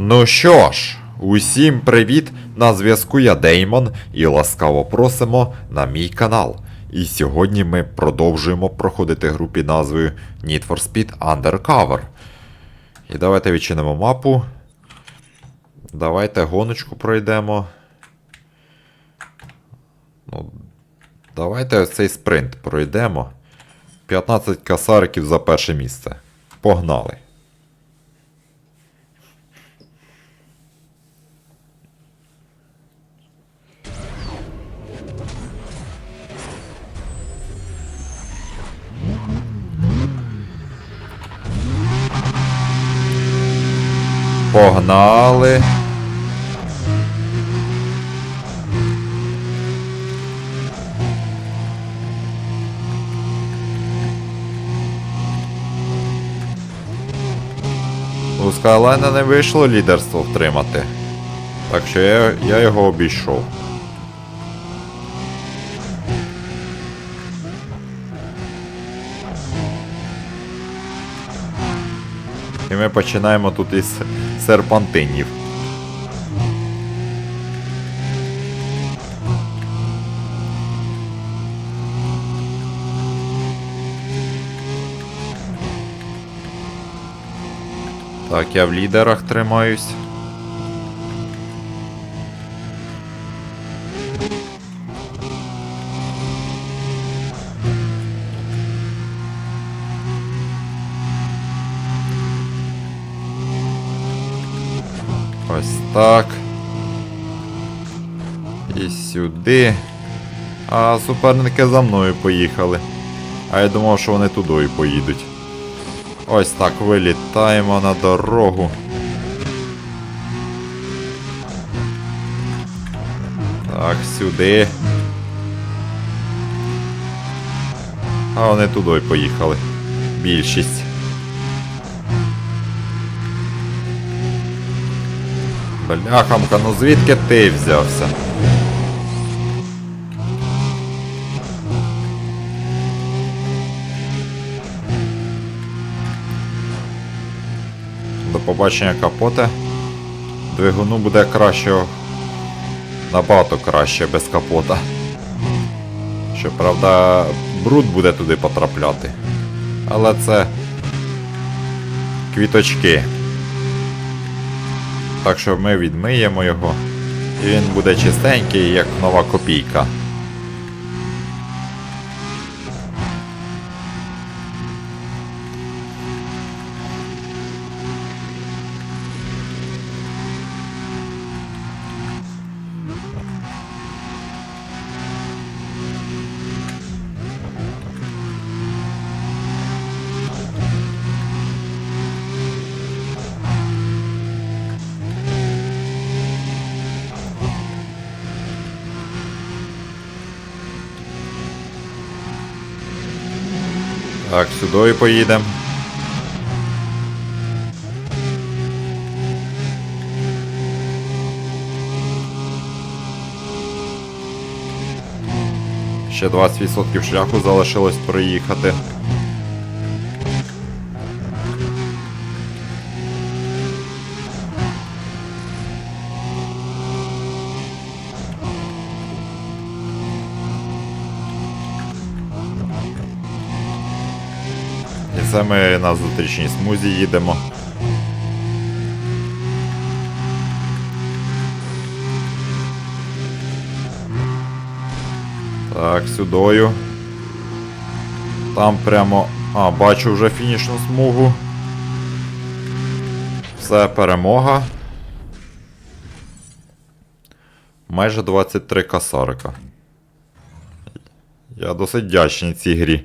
Ну що ж, усім привіт! На зв'язку я Деймон і ласкаво просимо на мій канал. І сьогодні ми продовжуємо проходити гру під назвою Need for Speed Undercover. І давайте відчинимо мапу. Давайте гоночку пройдемо. Ну, давайте ось цей спринт пройдемо. 15 касариків за перше місце. Погнали! Погнали. У Скайлайна не вийшло лідерство втримати. Так що я, я його обійшов. І ми починаємо тут із серпантинів. Так, я в лідерах тримаюсь. Ось так. І сюди. А суперники за мною поїхали. А я думав, що вони туди поїдуть. Ось так вилітаємо на дорогу. Так, сюди. А вони туди поїхали. Більшість. Бляхамка, ну звідки ти взявся? До побачення капоте. Двигуну буде краще. Набагато краще без капота. Щоправда, бруд буде туди потрапляти. Але це квіточки. Так що ми відмиємо його. І він буде чистенький, як нова копійка. Так, сюди поїдемо. Ще 20% шляху залишилось проїхати. Це ми на зустрічній смузі їдемо. Так, сюдою. Там прямо. А, бачу вже фінішну смугу. Все, перемога. Майже 23 касарика. Я досить вдячний цій грі.